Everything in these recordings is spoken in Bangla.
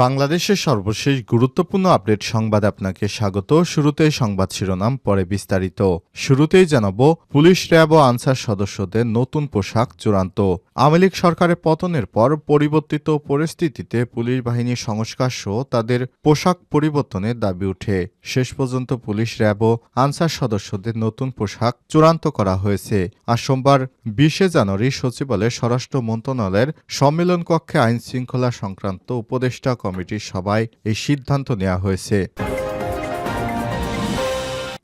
বাংলাদেশের সর্বশেষ গুরুত্বপূর্ণ আপডেট সংবাদ আপনাকে স্বাগত। শুরুতেই সংবাদ শিরোনাম, পরে বিস্তারিত। শুরুতেই জানাব, পুলিশ র্যাব ও আনসার সদস্যদের নতুন পোশাক চূড়ান্ত। আওয়ামী লীগ সরকারের পতনের পর পরিবর্তিত পরিস্থিতিতে পুলিশ বাহিনীর সংস্কার সহ তাদের পোশাক পরিবর্তনের দাবি উঠে। শেষ পর্যন্ত পুলিশ র্যাব ও আনসার সদস্যদের নতুন পোশাক চূড়ান্ত করা হয়েছে। আর সোমবার বিশে জানুয়ারি সচিবালয়ের স্বরাষ্ট্র মন্ত্রণালয়ের সম্মেলন কক্ষে আইন শৃঙ্খলা সংক্রান্ত উপদেষ্টা কমিটির সভায় এই সিদ্ধান্ত নেওয়া হয়েছে।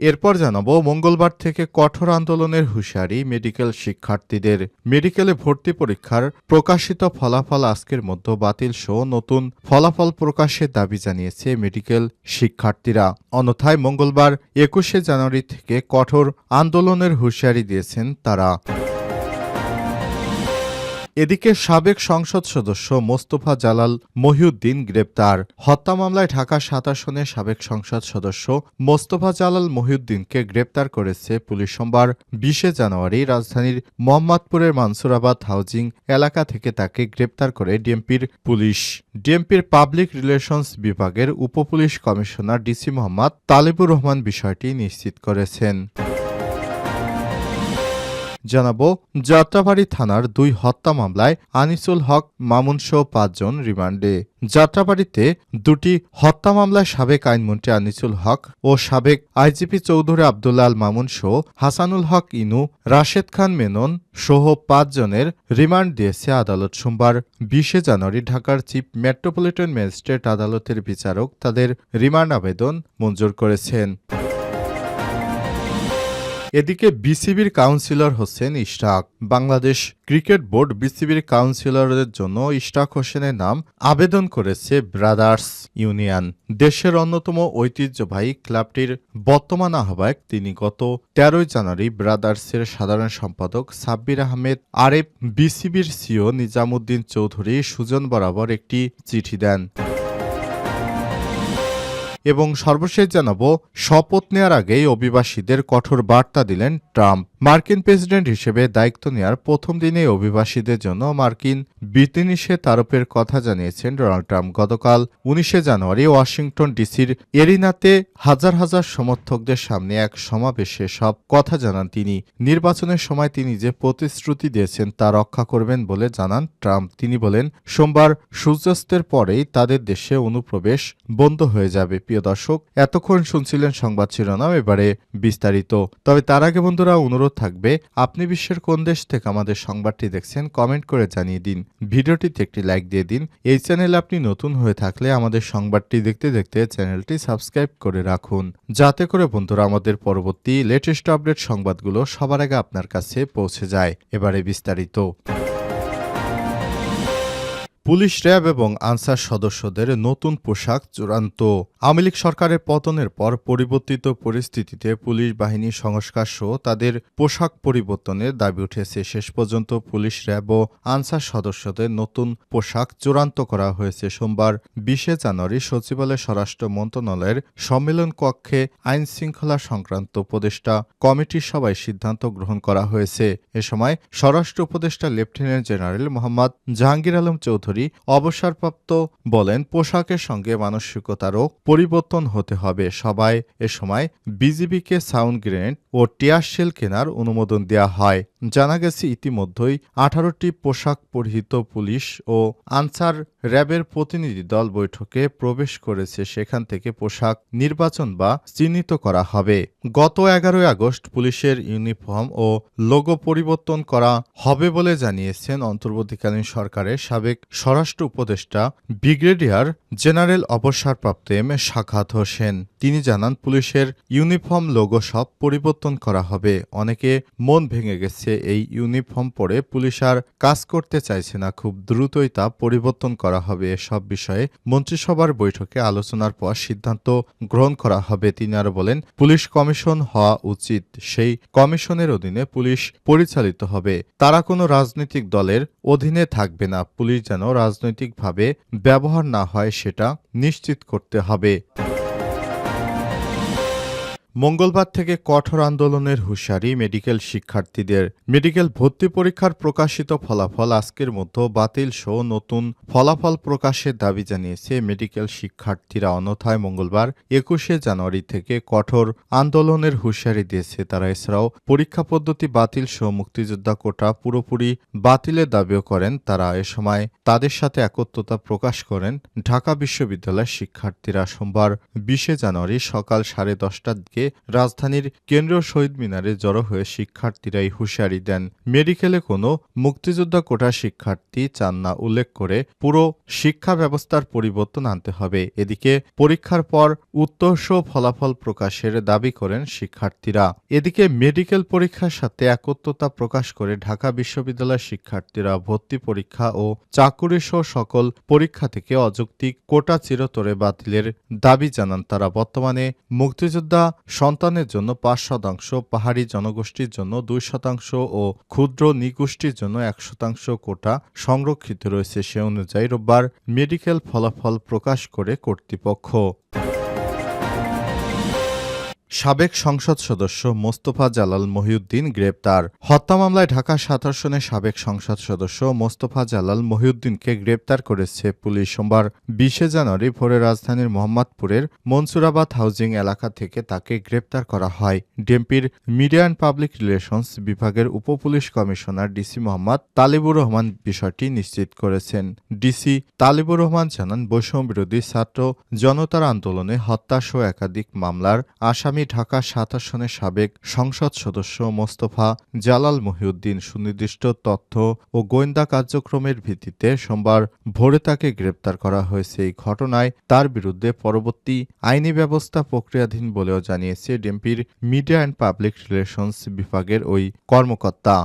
এরপর জানাব, মঙ্গলবার থেকে কঠোর আন্দোলনের হুঁশিয়ারি মেডিকেল শিক্ষার্থীদের। মেডিকেলে ভর্তি পরীক্ষার প্রকাশিত ফলাফল আজকের মধ্যে বাতিল সহ নতুন ফলাফল প্রকাশের দাবি জানিয়েছে মেডিকেল শিক্ষার্থীরা। অন্যথায় মঙ্গলবার একুশে জানুয়ারি থেকে কঠোর আন্দোলনের হুঁশিয়ারি দিয়েছেন তারা। এদিকে সাবেক সংসদ সদস্য মোস্তফা জালাল মহিউদ্দিন গ্রেপ্তার। হত্যা মামলায় ঢাকা সাত আসনের সাবেক সংসদ সদস্য মোস্তফা জালাল মহিউদ্দিনকে গ্রেপ্তার করেছে পুলিশ সোমবার, বিশে জানুয়ারি রাজধানীর মোহাম্মদপুরের মানসুরাবাদ হাউজিং এলাকা থেকে তাকে গ্রেপ্তার করে ডিএমপির পুলিশ। ডিএমপির পাবলিক রিলেশনস বিভাগের উপপুলিশ কমিশনার ডিসি মোহাম্মদ তালিবুর রহমান বিষয়টি নিশ্চিত করেছেন। জানাব যাত্রাবাড়ি থানার দুই হত্যা মামলায় আনিসুল হক, মামুন মামুনসহ পাঁচজন রিমান্ডে। যাত্রাবাড়িতে দুটি হত্যা মামলায় সাবেক আইনমন্ত্রী আনিসুল হক ও সাবেক আইজিপি চৌধুরী আবদুল্লাহ আল মামুন সহ হাসানুল হক ইনু, রাশেদ খান মেনন সহ পাঁচজনের রিমান্ড দিয়েছে আদালত সোমবার। বিশে জানুয়ারি ঢাকার চিফ মেট্রোপলিটন ম্যাজিস্ট্রেট আদালতের বিচারক তাদের রিমান্ড আবেদন মঞ্জুর করেছেন। এদিকে বিসিবির councillor Hossain Ishraq. Bangladesh cricket board বিসিবির কাউন্সিলরের জন্য ইশরাক হোসেনের নাম আবেদন করেছে ব্রাদার্স ইউনিয়ন। দেশের অন্যতম ঐতিহ্যবাহী ক্লাবটির বর্তমান আহ্বায়ক তিনি গত তেরোই জানুয়ারি ব্রাদার্সের সাধারণ সম্পাদক সাব্বির আহমেদ আরেফ বিসিবির সিও নিজামুদ্দিন চৌধুরী সুজন বরাবর একটি চিঠি দেন। এবং সর্বশেষ জানাব শপথ নেওয়ার আগেই অভিবাসীদের কঠোর বার্তা দিলেন ট্রাম্প। মার্কিন প্রেসিডেন্ট হিসেবে দায়িত্ব নেওয়ার প্রথম দিনে অভিবাসীদের জন্য মার্কিন বিধিনিষেধ আরোপের কথা জানিয়েছেন ডোনাল্ড ট্রাম্প। গতকাল উনিশে জানুয়ারি ওয়াশিংটন ডিসির এরিনাতে হাজার হাজার সমর্থকদের সামনে এক সমাবেশে সব কথা জানান তিনি। নির্বাচনের সময় তিনি যে প্রতিশ্রুতি দিয়েছেন তা রক্ষা করবেন বলে জানান ট্রাম্প। তিনি বলেন, সোমবার সূর্যাস্তের পরেই তাদের দেশে অনুপ্রবেশ বন্ধ হয়ে যাবে। প্রিয় দর্শক, এতক্ষণ শুনছিলেন সংবাদ শিরোনাম, এবারে বিস্তারিত। তবে তার আগে বন্ধুরা, অনুরোধ থাকবে, আপনি বিশ্বের কোন দেশ থেকে আমাদের সংবাদটি দেখছেন কমেন্ট করে জানিয়ে দিন। ভিডিওটিতে একটি লাইক দিয়ে দিন। এই চ্যানেলে আপনি নতুন হয়ে থাকলে আমাদের সংবাদটি দেখতে দেখতে চ্যানেলটি সাবস্ক্রাইব করে রাখুন। যাতে করে বন্ধুরা আমাদের পরবর্তী লেটেস্ট আপডেট সংবাদগুলো সবার আগে আপনার কাছে পৌঁছে যায়। এবারে বিস্তারিত। পুলিশ র্যাব এবং আনসার সদস্যদের নতুন পোশাক চূড়ান্ত। আওয়ামী লীগ সরকারের পতনের পর পরিবর্তিত পরিস্থিতিতে পুলিশ বাহিনী সংস্কার সহ তাদের পোশাক পরিবর্তনের দাবি উঠেছে। শেষ পর্যন্ত পুলিশ র্যাব ও আনসার সদস্যদের নতুন পোশাক চূড়ান্ত করা হয়েছে। সোমবার বিশে জানুয়ারি সচিবালয় স্বরাষ্ট্র মন্ত্রণালয়ের সম্মেলন কক্ষে আইন শৃঙ্খলা সংক্রান্ত উপদেষ্টা কমিটির সভায় সিদ্ধান্ত গ্রহণ করা হয়েছে। এ সময় স্বরাষ্ট্র উপদেষ্টা লেফটেন্যান্ট জেনারেল মোহাম্মদ জাহাঙ্গীর আলম চৌধুরী অবসরপ্রাপ্ত বলেন, পোশাকের সঙ্গে মানসিকতারও পরিবর্তন হতে হবে। সবাই এ সময় বিজিবিকে সাউন্ড গ্রেনেড ও টিয়ার শেল কেনার অনুমোদন দেওয়া হয়। জানা গেছে, ইতিমধ্যেই আঠারোটি পোশাক পরিহিত পুলিশ ও আনসার র্যাবের প্রতিনিধি দল বৈঠকে প্রবেশ করেছে। সেখান থেকে পোশাক নির্বাচন বা চিহ্নিত করা হবে। গত এগারোই আগস্ট পুলিশের ইউনিফর্ম ও লোগো পরিবর্তন করা হবে বলে জানিয়েছেন অন্তর্বর্তীকালীন সরকারের সাবেক স্বরাষ্ট্র উপদেষ্টা ব্রিগেডিয়ার জেনারেল অবসরপ্রাপ্ত এম সাখাত হোসেন। তিনি জানান, পুলিশের ইউনিফর্ম লোগো সব পরিবর্তন করা হবে। অনেকে মন ভেঙে গেছে। এই ইউনিফর্ম পরে পুলিশ আর কাজ করতে চাইছে না। খুব দ্রুতই তা পরিবর্তন করা হবে। এসব বিষয়ে মন্ত্রিসভার বৈঠকে আলোচনার পর সিদ্ধান্ত গ্রহণ করা হবে। তিনি আরও বলেন, পুলিশ কমিশন হওয়া উচিত। সেই কমিশনের অধীনে পুলিশ পরিচালিত হবে। তারা কোনো রাজনৈতিক দলের অধীনে থাকবে না। পুলিশ যেন রাজনৈতিকভাবে ব্যবহার না হয় সেটা নিশ্চিত করতে হবে। মঙ্গলবার থেকে কঠোর আন্দোলনের হুঁশিয়ারি মেডিকেল শিক্ষার্থীদের। মেডিকেল ভর্তি পরীক্ষার প্রকাশিত ফলাফল আজকের মধ্যে বাতিল সহ নতুন ফলাফল প্রকাশের দাবি জানিয়েছে মেডিকেল শিক্ষার্থীরা। অন্যথায় মঙ্গলবার একুশে জানুয়ারি থেকে কঠোর আন্দোলনের হুঁশিয়ারি দিয়েছে তারা। এছাড়াও পরীক্ষা পদ্ধতি বাতিল সহ মুক্তিযোদ্ধা কোটা পুরোপুরি বাতিলের দাবিও করেন তারা। এ সময় তাদের সাথে একত্রতা প্রকাশ করেন ঢাকা বিশ্ববিদ্যালয়ের শিক্ষার্থীরা। সোমবার বিশে জানুয়ারি সকাল সাড়ে দশটার দিকে রাজধানীর কেন্দ্রীয় শহীদ মিনারে জড়ো হয়ে শিক্ষার্থীরা এই হুঁশিয়ারি দেন। মেডিকেলে কোনো মুক্তিযোদ্ধা কোটা শিক্ষার্থী চান না উল্লেখ করে পুরো শিক্ষা ব্যবস্থার পরিবর্তন আনতে হবে। এদিকে পরীক্ষার পর উত্তরসহ ফলাফল প্রকাশের দাবি করেন শিক্ষার্থীরা। এদিকে মেডিকেল পরীক্ষার সাথে একত্রতা প্রকাশ করে ঢাকা বিশ্ববিদ্যালয়ের শিক্ষার্থীরা ভর্তি পরীক্ষা ও চাকুরি সহ সকল পরীক্ষা থেকে অযৌক্তিক কোটা চিরতরে বাতিলের দাবি জানান তারা। বর্তমানে মুক্তিযোদ্ধা সন্তানের জন্য পাঁচ শতাংশ, পাহাড়ি জনগোষ্ঠীর জন্য দুই শতাংশ ও ক্ষুদ্র নিগোষ্ঠীর জন্য এক শতাংশ কোটা সংরক্ষিত রয়েছে সে অনুযায়ী রোববার মেডিকেল ফলাফল প্রকাশ করে কর্তৃপক্ষ। সাবেক সংসদ সদস্য মোস্তফা জালাল মহিউদ্দিন গ্রেপ্তার। হত্যা মামলায় ঢাকা সাত সাবেক সংসদ সদস্য মোস্তফা জালাল মহিউদ্দিনকে গ্রেপ্তার করেছে পুলিশ। সোমবার বিশে জানুয়ারি ভোরে রাজধানীর মোহাম্মদপুরের মনসুরাবাদ হাউজিং এলাকা থেকে তাকে গ্রেপ্তার করা হয়। ডিএমপির মিডিয়া অ্যান্ড পাবলিক রিলেশনস বিভাগের উপপুলিশ কমিশনার ডিসি মোহাম্মদ তালিবুর রহমান বিষয়টি নিশ্চিত করেছেন। ডিসি তালিবুর রহমান জানান বৈষম্য বিরোধী ছাত্র জনতার আন্দোলনে হত্যাসহ একাধিক মামলার আসামি ঢাকা সাত আসনের সাবেক সংসদ সদস্য মোস্তফা জালাল মহিউদ্দিন সুনির্দিষ্ট তথ্য ও গোয়েন্দা কার্যক্রমের ভিত্তিতে সোমবার ভোরে তাকে গ্রেপ্তার করা হয়েছে এই ঘটনায় তার বিরুদ্ধে পরবর্তী আইনি ব্যবস্থা প্রক্রিয়াধীন বলেও জানিয়েছে ডিএমপির মিডিয়া অ্যান্ড পাবলিক রিলেশনস বিভাগের ওই কর্মকর্তা।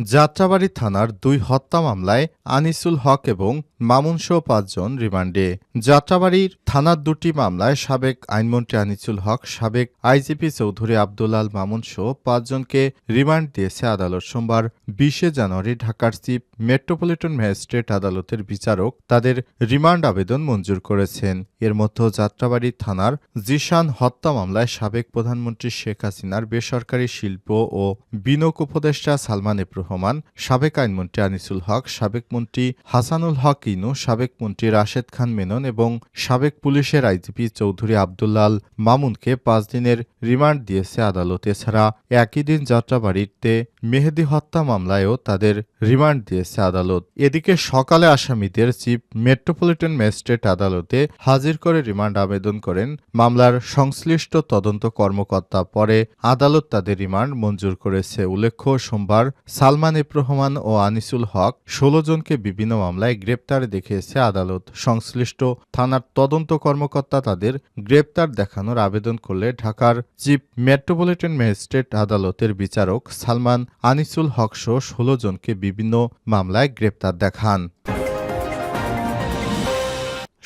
যাত্রাবাড়ি থানার দুই হত্যা মামলায় আনিসুল হক এবং মামুনসহ পাঁচজন রিমান্ডে। যাত্রাবাড়ির থানার দুটি মামলায় সাবেক আইনমন্ত্রী আনিসুল হক, সাবেক আইজিপি চৌধুরী আব্দুলাল মামুন সহ পাঁচজনকে রিমান্ড দিয়েছে আদালত। সোমবার বিশে জানুয়ারি ঢাকার চিফ মেট্রোপলিটন ম্যাজিস্ট্রেট আদালতের বিচারক তাদের রিমান্ড আবেদন মঞ্জুর করেছেন। এর মধ্যে যাত্রাবাড়ি থানার জিশান হত্যা মামলায় সাবেক প্রধানমন্ত্রী শেখ হাসিনার বেসরকারি শিল্প ও বিনিয়োগ উপদেষ্টা সালমান এফ রহমান, সাবেক আইনমন্ত্রী আনিসুল হক, সাবেক মন্ত্রী হাসানুল হক ইনু সাবেক মন্ত্রী রাশেদ খান মেনন এবং সাবেক পুলিশের আইজিপি চৌধুরী আবদুল্লাল মামুনকে পাঁচ দিনের রিমান্ড দিয়েছে আদালত। এছাড়া একই দিন যাত্রাবাড়িতে মেহেদি হত্যা মামলায়ও তাদের রিমান্ড দিয়েছে আদালত। এদিকে সকালে আসামিদের চিফ মেট্রোপলিটন ম্যাজিস্ট্রেট আদালতে হাজির করে রিমান্ড আবেদন করেন। মামলার সংশ্লিষ্ট তদন্ত কর্মকর্তা পরে আদালত তাদের রিমান্ড মঞ্জুর করেছে। উল্লেখ্য, সোমবার সালমান এফ রহমান ও আনিসুল হক ষোলো জনকে বিভিন্ন মামলায় গ্রেপ্তার দেখিয়েছে আদালত। সংশ্লিষ্ট থানার তদন্ত কর্মকর্তা তাদের গ্রেপ্তার দেখানোর আবেদন করলে ঢাকার চিফ মেট্রোপলিটন ম্যাজিস্ট্রেট আদালতের বিচারক সালমান আনিসুল হকসহ ষোলো জনকে বিভিন্ন মামলায় গ্রেপ্তার দেখান।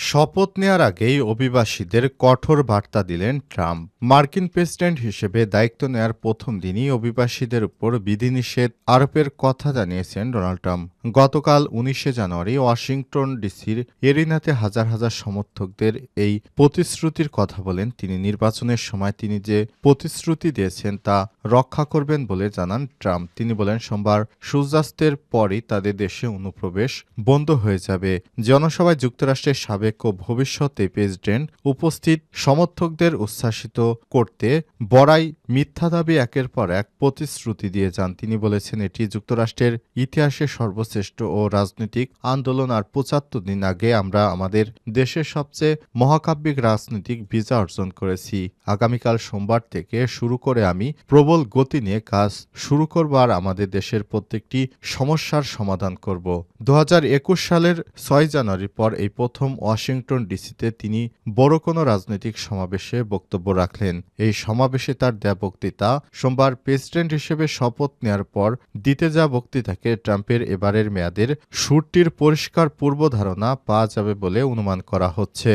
শপথ নেয়ার আগেই অভিবাসীদের কঠোর বার্তা দিলেন ট্রাম্প। মার্কিন প্রেসিডেন্ট হিসেবে দায়িত্ব নেয়ার প্রথম দিনই অভিবাসীদের উপর বিধিনিষেধ আরোপের কথা জানিয়েছেন ডোনাল্ড ট্রাম্প। গতকাল উনিশে জানুয়ারি ওয়াশিংটন ডিসির এরিনাতে হাজার হাজার সমর্থকদের এই প্রতিশ্রুতির কথা বলেন তিনি। নির্বাচনের সময় তিনি যে প্রতিশ্রুতি দিয়েছেন তা রক্ষা করবেন বলে জানান ট্রাম্প। তিনি বলেন, সোমবার সূর্যাস্তের পরই তাদের দেশে অনুপ্রবেশ বন্ধ হয়ে যাবে। জনসভায় যুক্তরাষ্ট্রের সাবেক ও ভবিষ্যতে প্রেসিডেন্ট উপস্থিত সমর্থকদের উচ্ছ্বাসিত করতে বড়াই মিথ্যা দাবি একের পর এক প্রতিশ্রুতি দিয়ে যান। তিনি বলেছেন, এটি যুক্তরাষ্ট্রের ইতিহাসের সর্বশ্রেষ্ঠ ও রাজনৈতিক আন্দোলন আর পঁচাত্তর দিন আগে আমরা আমাদের দেশের সবচেয়ে মহাকাব্যিক রাজনৈতিক ভিসা অর্জন করেছি। আগামীকাল সোমবার থেকে শুরু করে আমি প্রবল গতি নিয়ে কাজ শুরু করব আর আমাদের দেশের প্রত্যেকটি সমস্যার সমাধান করব। দু হাজার একুশ সালের ছয় জানুয়ারির পর এই প্রথম ওয়াশিংটন ডিসিতে তিনি বড় কোনো রাজনৈতিক সমাবেশে বক্তব্য রাখলেন। এই সমাবেশে তার দেয়া বক্তৃতা, সোমবার প্রেসিডেন্ট হিসেবে শপথ নেয়ার পর দিতে যা বক্তৃতাকে ট্রাম্পের এবারের মেয়াদের সুরটির পরিষ্কার পূর্বধারণা পাওয়া যাবে বলে অনুমান করা হচ্ছে।